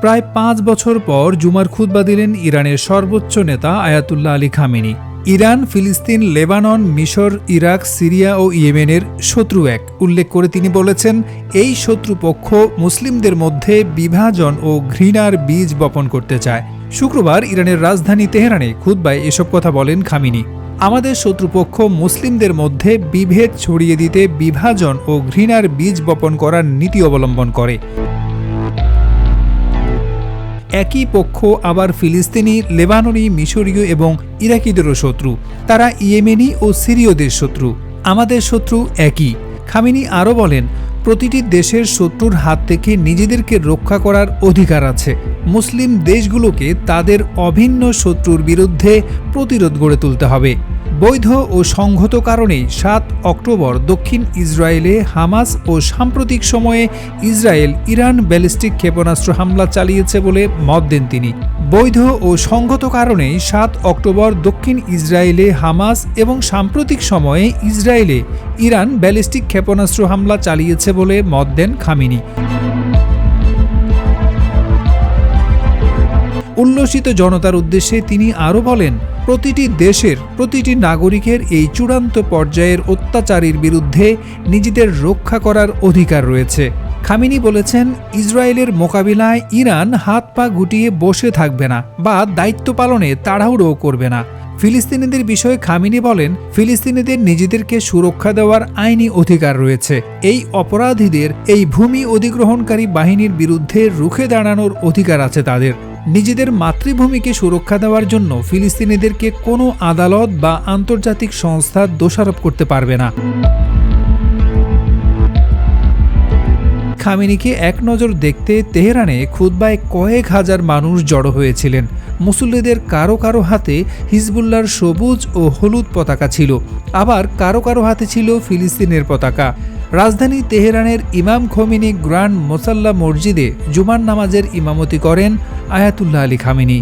প্রায় পাঁচ বছর পর জুমার খুতবা দিলেন ইরানের সর্বোচ্চ নেতা আয়াতুল্লাহ আলী খামিনি। ইরান, ফিলিস্তিন, লেবানন, মিশর, ইরাক, সিরিয়া ও ইয়েমেনের শত্রু এক। উল্লেখ করে তিনি বলেছেন, এই শত্রুপক্ষ মুসলিমদের মধ্যে বিভাজন ও ঘৃণার বীজ বপন করতে চায়। শুক্রবার ইরানের রাজধানী তেহরানে খুতবায় এসব কথা বলেন খামিনি। আমাদের শত্রুপক্ষ মুসলিমদের মধ্যে বিভেদ ছড়িয়ে দিতে বিভাজন ও ঘৃণার বীজ বপন করার নীতি অবলম্বন করে। একই পক্ষ আবার ফিলিস্তিনি, লেবাননি, মিশরীয় এবং ইরাকিদেরও শত্রু। তারা ইয়েমেনি ও সিরীয়দের শত্রু। আমাদের শত্রু একই। খামিনি আরও বলেন, প্রতিটি দেশের শত্রুর হাত থেকে নিজেদেরকে রক্ষা করার অধিকার আছে। মুসলিম দেশগুলোকে তাদের অভিন্ন শত্রুর বিরুদ্ধে প্রতিরোধ গড়ে তুলতে হবে। বৈধ ও সংহত কারণে সাত অক্টোবর দক্ষিণ ইসরায়েলে হামাস ও সাম্প্রতিক সময়ে ইসরায়েল ইরান ব্যালিস্টিক ক্ষেপণাস্ত্র হামলা চালিয়েছে বলে মত দেন তিনি। বৈধ ও সংগত কারণেই সাত অক্টোবর দক্ষিণ ইসরায়েলে হামাস এবং সাম্প্রতিক সময়ে ইসরায়েলে ইরান ব্যালিস্টিক ক্ষেপণাস্ত্র হামলা চালিয়েছে বলে মত দেন খামিনি। উল্লসিত জনতার উদ্দেশ্যে তিনি আরও বলেন প্রতিটি দেশের প্রতিটি নাগরিকের এই চূড়ান্ত পর্যায়ের অত্যাচারীর বিরুদ্ধে নিজেদের রক্ষা করার অধিকার রয়েছে। খামিনি বলেছেন, ইসরায়েলের মোকাবিলায় ইরান হাত পা গুটিয়ে বসে থাকবে না বা দায়িত্ব পালনে তাড়াহুড়ো করবে না। ফিলিস্তিনিদের বিষয়ে খামিনি বলেন, ফিলিস্তিনিদের নিজেদেরকে সুরক্ষা দেওয়ার আইনি অধিকার রয়েছে। এই অপরাধীদের এই ভূমি অধিগ্রহণকারী বাহিনীর বিরুদ্ধে রুখে দাঁড়ানোর অধিকার আছে তাদের। নিজেদের মাতৃভূমিকে সুরক্ষা দেওয়ার জন্য ফিলিস্তিনিদেরকে কোনো আদালত বা আন্তর্জাতিক সংস্থা দোষারোপ করতে পারবে না। খামিনিকে এক নজর দেখতে তেহরানে খুদ্বায় কয়েক হাজার মানুষ জড়ো হয়েছিলেন। মুসল্লিদের কারও কারও হাতে হিজবুল্লার সবুজ ও হলুদ পতাকা ছিল। আবার কারও কারও হাতে ছিল ফিলিস্তিনের পতাকা। রাজধানী তেহরানের ইমাম খমিনি গ্রান্ড মোসাল্লা মসজিদে জুমার নামাজের ইমামতি করেন আয়াতুল্লাহ আলী খামিনি।